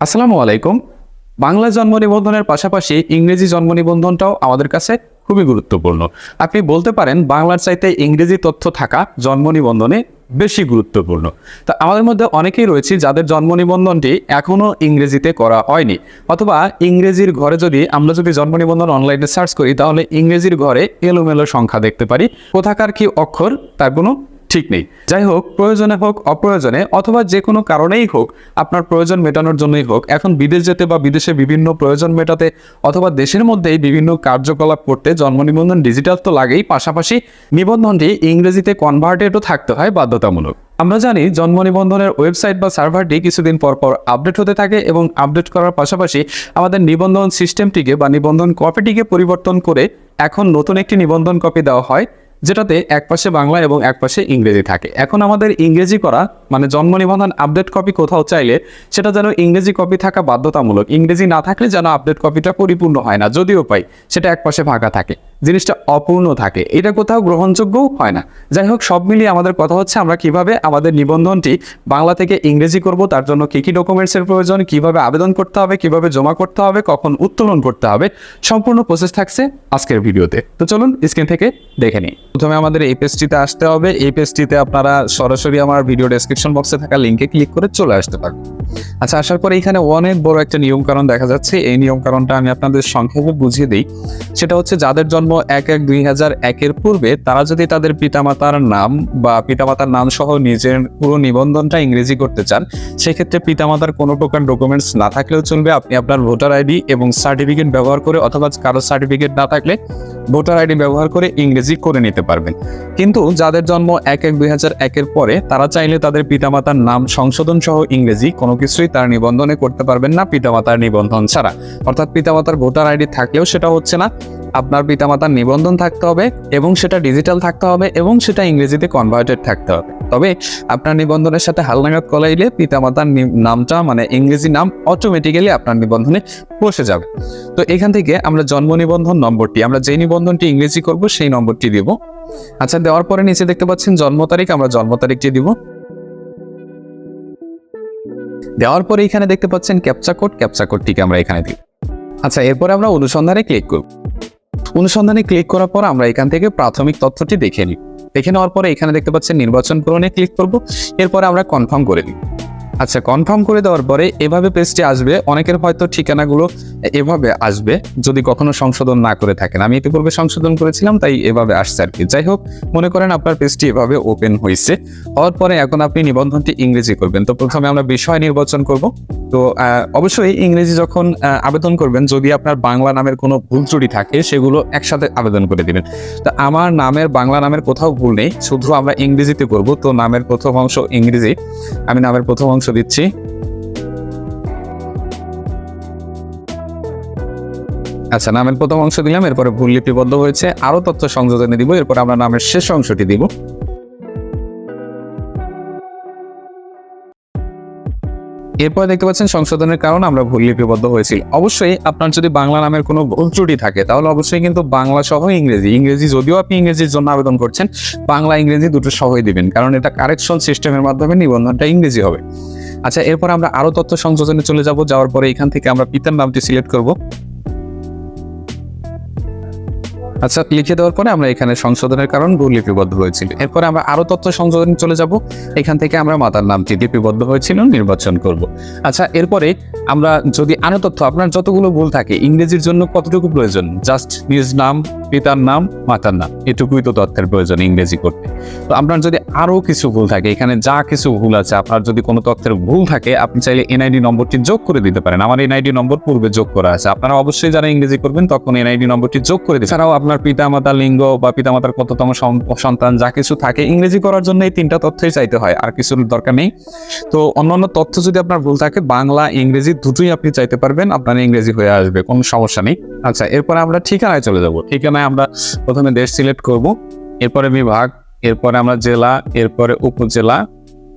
আসসালামু আলাইকুম। বাংলা জন্ম নিবন্ধনের পাশাপাশি ইংরেজি জন্ম নিবন্ধনটাও আমাদের কাছে খুবই গুরুত্বপূর্ণ। আপনি বলতে পারেন বাংলার চাইতে ইংরেজি তথ্য থাকা জন্ম নিবন্ধনে বেশি গুরুত্বপূর্ণ। তা আমাদের মধ্যে অনেকেই রয়েছে যাদের জন্ম নিবন্ধনটি এখনও ইংরেজিতে করা হয়নি। অথবা ইংরেজির ঘরে যদি আমরা যদি জন্ম নিবন্ধন অনলাইনে সার্চ করি, তাহলে ইংরেজির ঘরে এলোমেলো সংখ্যা দেখতে পারি। কোথাকার কি অক্ষর, তার কোনো ঠিক নেই। যাই হোক, প্রয়োজনে হোক, অপ্রয়োজনে, অথবা যে কোনো কারণেই হোক, আপনার প্রয়োজন মেটানোর জন্যই হোক, এখন বিদেশ যেতে বা বিদেশে বিভিন্ন প্রয়োজন মেটাতে অথবা দেশের মধ্যেই বিভিন্ন কার্যকলাপ করতে জন্ম নিবন্ধন ডিজিটাল তো লাগেই, পাশাপাশি নিবন্ধনটি ইংরেজিতে কনভার্টেডও থাকতে হয় বাধ্যতামূলক। আমরা জানি, জন্ম নিবন্ধনের ওয়েবসাইট বা সার্ভারটি কিছুদিন পর পর আপডেট হতে থাকে এবং আপডেট করার পাশাপাশি আমাদের নিবন্ধন সিস্টেমটিকে বা নিবন্ধন কপিটিকে পরিবর্তন করে এখন নতুন একটি নিবন্ধন কপি দেওয়া হয়। যেটাতে এক পাশে বাংলা এবং এক পাশে ইংরেজি থাকে। এখন আমাদের ইংরেজি করা মানে জন্ম নিবন্ধন আপডেট কপি কোথাও চাইলে সেটা যেন ইংরেজি কপি থাকা বাধ্যতামূলক। ইংরেজি না থাকলে যেন আপডেট কপিটা পরিপূর্ণ হয় না, যদিও পাই, সেটা এক পাশে ফাঁকা থাকে। জিনিসটা অপূর্ণ থাকে। এটা কোথাও গ্রহণযোগ্যও হয় না। যাই হোক, সব মিলিয়ে আমাদের কথা হচ্ছে আমরা কীভাবে আমাদের নিবন্ধনটি বাংলা থেকে ইংরেজি করব, তার জন্য কী কী ডকুমেন্টসের প্রয়োজন, কীভাবে আবেদন করতে হবে, কীভাবে জমা করতে হবে, কখন উত্তোলন করতে হবে, সম্পূর্ণ প্রসেস থাকছে আজকের ভিডিওতে। তো চলুন স্ক্রিন থেকে দেখে নিই। প্রথমে আমাদের এই পেজটিতে আসতে হবে। এই পেজটিতে আপনারা সরাসরি আমার ভিডিও ডেসক্রিপশন বক্সে থাকা লিঙ্কে ক্লিক করে চলে আসতে পারবেন। আচ্ছা আসার পরে এখানে অনেক বড় একটা নিয়ম কারণ দেখা যাচ্ছে। এই নিয়ম কারণটা আমি আপনাদের সংক্ষেপে বুঝিয়ে দিই। সেটা হচ্ছে, যাদের জন্ম এক এক দুই হাজার একের পূর্বে, তারা যদি তাদের পিতামাতার নাম বা পিতামাতার নাম সহ নিজের পুরো নিবন্ধনটা ইংরেজি করতে চান, সেক্ষেত্রে পিতামাতার কোনো প্রকার ডকুমেন্টস না থাকলেও চলবে। আপনি আপনার ভোটার আইডি এবং সার্টিফিকেট ব্যবহার করে অথবা কারও সার্টিফিকেট না থাকলে ভোটার আইডি ব্যবহার করে ইংরেজি করে নিতে পারবেন। কিন্তু যাদের জন্ম এক এক দুই হাজার একের পরে, তারা চাইলে তাদের পিতামাতার নাম সংশোধন সহ ইংরেজি কোনো কিছুই তার নিবন্ধনে করতে পারবেন না পিতামাতার নিবন্ধন ছাড়া। অর্থাৎ পিতামাতার ভোটার আইডি থাকলেও সেটা হচ্ছে না, আপনার পিতামাতার নিবন্ধন থাকতে হবে এবং সেটা ডিজিটাল থাকতে হবে এবং সেটা ইংরেজিতে কনভার্টেড থাকতে হবে। তবে আপনার নিবন্ধনের সাথে হালনাগাদ কলাইলে পিতামাতার নামটা মানে ইংরেজি নাম অটোমেটিক্যালি আপনার নিবন্ধনে বসে যাবে। তো এখান থেকে আমরা জন্ম নিবন্ধন নম্বরটি, আমরা যে নিবন্ধনটি ইংরেজি করব সেই নম্বরটি দিব। আচ্ছা দেওয়ার পরে নিচে দেখতে পাচ্ছেন জন্ম তারিখ, আমরা জন্ম তারিখটি দিব। দেওয়ার পরে এখানে দেখতে পাচ্ছেন ক্যাপচা কোড ক্যাপচা কোডটিকে আমরা এখানে দিই। আচ্ছা এরপরে আমরা অনুসন্ধানে ক্লিক করব। অনুসন্ধানে ক্লিক করার পর আমরা এখান থেকে প্রাথমিক তথ্যটি দেখে নিই। দেখে নেওয়ার পরে এখানে দেখতে পাচ্ছেন নির্বাচন পূরণে ক্লিক করব। এরপরে আমরা কনফার্ম করে নিই। আচ্ছা কনফার্ম করে দেওয়ার পরে এভাবে পেজটি আসবে, অনেকের হয়তো ঠিকানাগুলো এভাবে আসবে যদি কখনো সংশোধন না করে থাকেন। আমি ইতিপূর্বে সংশোধন করেছিলাম, তাই এভাবে আসছে আর কি। যাই হোক, মনে করেন আপনার পেজটি এভাবে ওপেন হয়েছে। হওয়ার পরে এখন আপনি নিবন্ধনটি ইংরেজি করবেন। তো প্রথমে আমরা বিষয় নির্বাচন করব। তো অবশ্যই ইংরেজি যখন আবেদন করবেন, যদি আপনার বাংলা নামের কোনো ভুল ত্রুটি থাকে, সেগুলো একসাথে আবেদন করে দিবেন। তো, আমার নামের, বাংলা নামের কোথাও ভুল নেই, শুধু আমরা ইংরেজিতে করব। তো, নামের প্রথম অংশ ইংরেজি। আমি নামের প্রথম অংশ দিচ্ছি। আচ্ছা নামের প্রথম অংশ দিলাম, এরপরে ভুল লিপিবদ্ধ হয়েছে। আরও তথ্য সংযোজনে দিব, এরপর আমরা নামের শেষ অংশটি দিব। এরপর দেখতে পাচ্ছেন সংশোধনের কারণ আমরা ভুল লিপিবদ্ধ হয়েছিল। অবশ্যই আপনার যদি বাংলা নামের কোনো ভুল ত্রুটি থাকে, তাহলে অবশ্যই কিন্তু বাংলা সহ ইংরেজি ইংরেজি যদিও আপনি ইংরেজির জন্য আবেদন করছেন, বাংলা, ইংরেজি দুটো সহই দিবেন, কারণ এটা কারেকশন সিস্টেমের মাধ্যমে নিবন্ধনটা ইংরেজি হবে। আচ্ছা এরপর আমরা আরও তথ্য সংযোজনে চলে যাব, যাওয়ার পরে এখান থেকে আমরা পিতার নামটি সিলেক্ট করব। আচ্ছা লিখে দেওয়ার পরে আমরা এখানে সংশোধনের কারণ ভুল লিপিবদ্ধ হয়েছিল। এরপরে আমরা আরও তথ্য সংশোধন চলে যাব। এখান থেকে আমরা মাতার নামটি লিপিবদ্ধ হয়েছিল, নির্বাচন করব। আচ্ছা এরপরে আমরা যদি আরও তথ্য, আপনার যতগুলো ভুল থাকে, ইংরেজির জন্য কতটুকু প্রয়োজন? জাস্ট নিজ নাম, পিতার নাম, মাতার নাম, এটুকুই তো তথ্যের প্রয়োজন ইংরেজি করতে। তো আপনার যদি আরও কিছু ভুল থাকে, এখানে যা কিছু ভুল আছে, আপনার যদি কোনো তথ্যের ভুল থাকে, আপনি চাইলে এনআইডি নম্বরটি যোগ করে দিতে পারেন। আমার এনআইডি নম্বর পূর্বে যোগ করা আছে। আপনারা অবশ্যই যারা ইংরেজি করবেন, তখন এনআইডি নম্বরটি যোগ করে দিবেন। এছাড়াও আপনার পিতামাতার লিঙ্গ বা পিতামাতার কততম সন্তান, যা কিছু থাকে, ইংরেজি করার জন্য এই তিনটা তথ্যই চাইতে হয়, আর কিছুর দরকার নেই। তো অন্যান্য তথ্য যদি আপনার ভুল থাকে, বাংলা, ইংরেজি দুটোই আপনি চাইতে পারবেন, আপনার ইংরেজি হয়ে আসবে, কোনো সমস্যা নেই। আচ্ছা এরপরে আমরা ঠিকানায় চলে যাব। ঠিকানায় আমরা প্রথমে দেশ সিলেক্ট করব, এরপরে বিভাগ, এরপরে আমরা জেলা, এরপরে উপজেলা।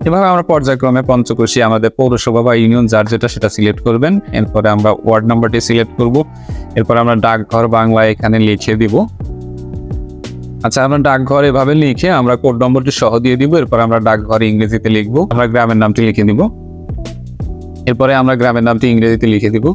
এভাবে আমরা পর্যায়ক্রমে পঞ্চকোশী আমাদের পৌরসভা বা ইউনিয়ন যার যেটা সেটা সিলেক্ট করবেন। এরপরে আমরা ওয়ার্ড নাম্বারটি সিলেক্ট করব। এরপর আমরা ডাকঘর বাংলা এখানে লিখে দিব। আচ্ছা আমরা ডাকঘর এভাবে লিখে আমরা কোড নম্বরটি সহ দিয়ে দিব। এরপর আমরা ডাকঘর ইংরেজিতে লিখব। আমরা গ্রামের নামটি লিখে দিব। এরপরে আমরা গ্রামের নামটি ইংরেজিতে লিখে দিব।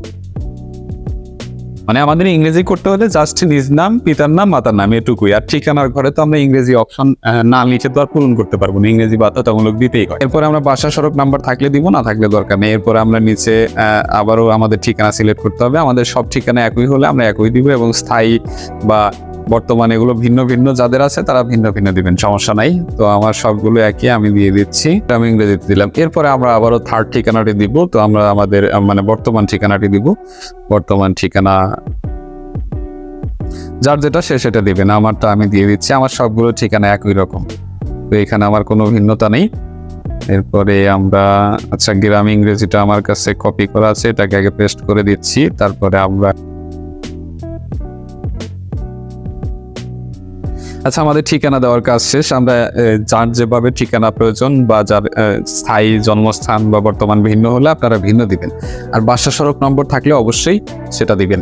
মানে আমাদের ইংরেজি করতে হলে জাস্ট নিজ নাম, পিতার নাম, মাতার নাম এটুকুই। আর ঠিকানার ঘরে তো আমরা ইংরেজি অপশন না লিখে তো আর পূরণ করতে পারব না। ইংরেজি বাধ্যতামূলক দিতেই হয়। এরপরে আমরা বাসা সড়ক নাম্বার থাকলে দিব, না থাকলে দরকার নেই। এরপরে আমরা নিচে আবারও আমাদের ঠিকানা সিলেক্ট করতে হবে। আমাদের সব ঠিকানা একই হলে আমরা একই দিব এবং স্থায়ী বা বর্তমানে এগুলো ভিন্ন ভিন্ন, যাদের আছে তারা ভিন্ন ভিন্ন দিবেন, সমস্যা নাই। তো আমার সবগুলো একই, আমি দিয়ে দিচ্ছি। আমি ইংরেজিতে দিলাম। এরপরে আমরা আবারও থার্ড ঠিকানাটি দিব। তো আমরা আমাদের মানে বর্তমান ঠিকানাটি দিব। বর্তমান ঠিকানা, যার যেটা সে সেটা দিবেন আমারটা আমি দিয়ে দিচ্ছি। আমার সবগুলো ঠিকানা একই রকম। তো এখানে আমার কোনো ভিন্নতা নেই। এরপরে আমরা আচ্ছা গ্রাম ইংরেজিটা আমার কাছে কপি করা আছে। এটাকে আগে পেস্ট করে দিচ্ছি। তারপরে আমরা আচ্ছা আমাদের ঠিকানা দেওয়ার কাজ শেষ। আমরা যার যেভাবে ঠিকানা প্রয়োজন বা যার স্থায়ী জন্মস্থান বা বর্তমান ভিন্ন হলে আপনারা ভিন্ন দিবেন। আর বাসা সড়ক নম্বর থাকলে অবশ্যই সেটা দিবেন।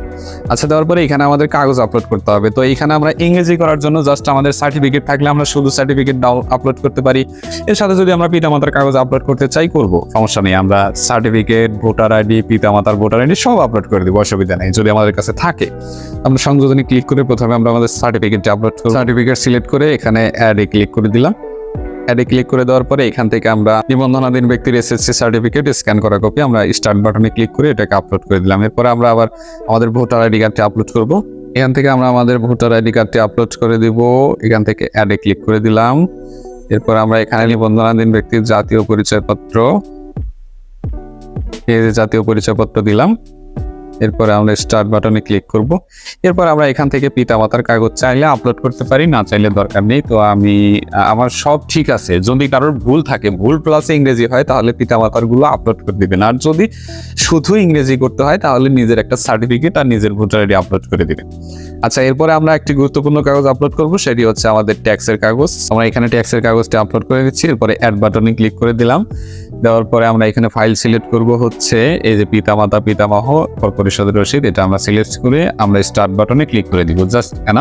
আচ্ছা দেওয়ার পরে এখানে আমাদের কাগজ আপলোড করতে হবে। তো এখানে আমরা ইংরেজি করার জন্য জাস্ট আমাদের সার্টিফিকেট থাকলে আমরা শুধু সার্টিফিকেট ডাউন আপলোড করতে পারি। এর সাথে যদি আমরা পিতামাতার কাগজ আপলোড করতে চাই, করব। সমস্যা নেই, আমরা সার্টিফিকেট ভোটার আইডি পিতামাতার ভোটার আইডি সব আপলোড করে দিব, অসুবিধা নেই, যদি আমাদের কাছে থাকে। আমরা সংযোজনে ক্লিক করে প্রথমে আমরা আমাদের সার্টিফিকেটটি আপলোড করব। সার্টিফিকেট সিলেক্ট করে এখানে অ্যাডে ক্লিক করে দিলাম। অ্যাডে ক্লিক করে দেওয়ার পরে এখান থেকে আমরা নিবন্ধনাধীন ব্যক্তির এসএসসি সার্টিফিকেট স্ক্যান করা কপি আমরা স্টার্ট বাটনে ক্লিক করে এটাকে আপলোড করে দিলাম। এরপরে আমরা আবার আমাদের ভোটার আইডি কার্ডটি আপলোড করব। এখান থেকে আমরা আমাদের ভোটার আইডি কার্ডটি আপলোড করে দিব। এখান থেকে অ্যাডে ক্লিক করে দিলাম। এরপর আমরা এখানে নিবন্ধনাধীন ব্যক্তির জাতীয় পরিচয়পত্র জাতীয় পরিচয়পত্র দিলাম। এরপরে আমরা স্টার্ট বাটনে ক্লিক করব। এরপর আমরা এখান থেকে পিতামাতার কাগজ চাইলে আপলোড করতে পারি, না চাইলে দরকার নেই। তো আমি, আমার সব ঠিক আছে। যদি কারোর ভুল থাকে, ভুল প্লাস ইংরেজি হয়, তাহলে পিতামাতারগুলো আপলোড করে দিবেন। আর যদি শুধু ইংরেজি করতে হয়, তাহলে নিজের একটা সার্টিফিকেট আর নিজের ভোটার আইডি আপলোড করে দিবেন। আচ্ছা এরপরে আমরা একটি গুরুত্বপূর্ণ কাগজ আপলোড করব, সেটি হচ্ছে আমাদের ট্যাক্সের কাগজ। আমরা এখানে ট্যাক্সের কাগজটি আপলোড করে দিচ্ছি। এরপরে অ্যাড বাটনে ক্লিক করে দিলাম। দেওয়ার পরে আমরা এখানে ফাইল সিলেক্ট করব হচ্ছে এই যে পিতামাতা, পিতামহ পরিষদের রসিদ এটা আমরা সিলেক্ট করে আমরা স্টার্ট বাটনে ক্লিক করে দিব। জাস্ট কেন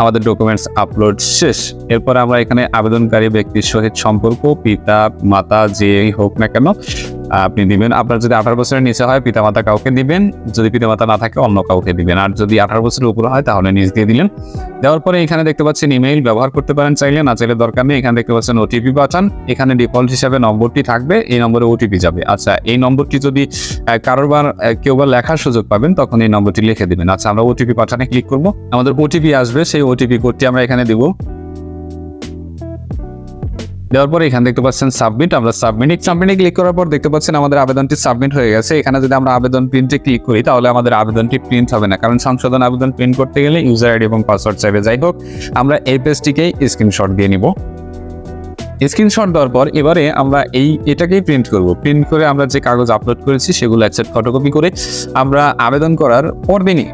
আমাদের ডকুমেন্টস আপলোড শেষ। এরপর আমরা এখানে আবেদনকারী ব্যক্তির সহিত সম্পর্ক, পিতা, মাতা, যেই হোক না কেন আপনি দিবেন। আপনার যদি আঠারো বছরের নিচে হয়, পিতামাতা কাউকে দিবেন। যদি পিতামাতা না থাকে, অন্য কাউকে দিবেন। আর যদি আঠারো বছরের উপরে হয়, তাহলে নিজ দিয়ে দিলেন। দেওয়ার পরে এখানে দেখতে পাচ্ছেন ইমেইল ব্যবহার করতে পারেন চাইলে, না চাইলে দরকার নেই। এখানে দেখতে পাচ্ছেন ওটিপি পাঠান। এখানে ডিফল্ট হিসাবে নম্বরটি থাকবে, এই নম্বরে ওটিপি যাবে। আচ্ছা এই নম্বরটি যদি কারোর বার কেউ বা লেখার সুযোগ পাবেন, তখন এই নম্বরটি লিখে দিবেন। আচ্ছা আমরা ওটিপি পাঠানে ক্লিক করব। আমাদের ওটিপি আসবে, সেই ওটিপি কোডটি আমরা এখানে দিব। দেওয়ার পর এখানে দেখতে পাচ্ছেন সাবমিট আমরা সাবমিট সাবমিটে ক্লিক করার পর দেখতে পাচ্ছেন আমাদের আবেদনটি সাবমিট হয়ে গেছে। এখানে যদি আমরা আবেদন প্রিন্টে ক্লিক করি, তাহলে আমাদের আবেদনটি প্রিন্ট হবে না। কারণ সংশোধন আবেদন প্রিন্ট করতে গেলে ইউজার আইডি এবং পাসওয়ার্ড চাইবে। যাই হোক, আমরা এই পেজটিকেই স্ক্রিনশট দিয়ে নিব। স্ক্রিনশট দেওয়ার পর এবারে আমরা এই এটাকেই প্রিন্ট করব। প্রিন্ট করে আমরা যে কাগজ আপলোড করেছি, সেগুলো একসেট ফটোকপি করে আমরা আবেদন করার পরদিনই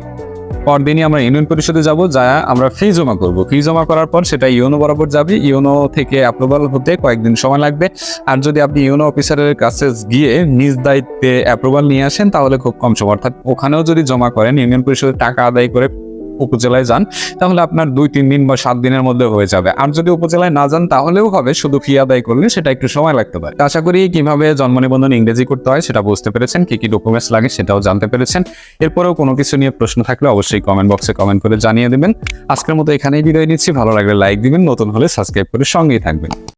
পরদিনই আমরা ইউনিয়ন পরিষদে যাব, যা আমরা ফি জমা করব। ফি জমা করার পর সেটা ইউনো বরাবর যাবে। ইউনো থেকে অ্যাপ্রুভাল হতে কয়েকদিন সময় লাগবে। আর যদি আপনি ইউনো অফিসারের কাছে গিয়ে নিজ দায়িত্বে অ্যাপ্রুভাল নিয়ে আসেন, তাহলে খুব কম সময়। অর্থাৎ ওখানেও যদি জমা করেন, ইউনিয়ন পরিষদে টাকা আদায় করে উপজেলায় যান, তাহলে আপনার দুই, তিন দিন বা সাত দিনের মধ্যে হয়ে যাবে। আর যদি উপজেলায় না যান, তাহলেও হবে, শুধু ফি আদায় করলে সেটা একটু সময় লাগতে পারে। আশা করি কীভাবে জন্ম নিবন্ধন ইংরেজি করতে হয় সেটা বুঝতে পেরেছেন, কি কি ডকুমেন্টস লাগে সেটাও জানতে পেরেছেন। এরপরেও কোনো কিছু নিয়ে প্রশ্ন থাকলে অবশ্যই কমেন্ট বক্সে কমেন্ট করে জানিয়ে দেবেন। আজকের মতো এখানেই বিদায় নিচ্ছি, ভালো লাগলে লাইক দিবেন, নতুন হলে সাবস্ক্রাইব করে সঙ্গেই থাকবেন।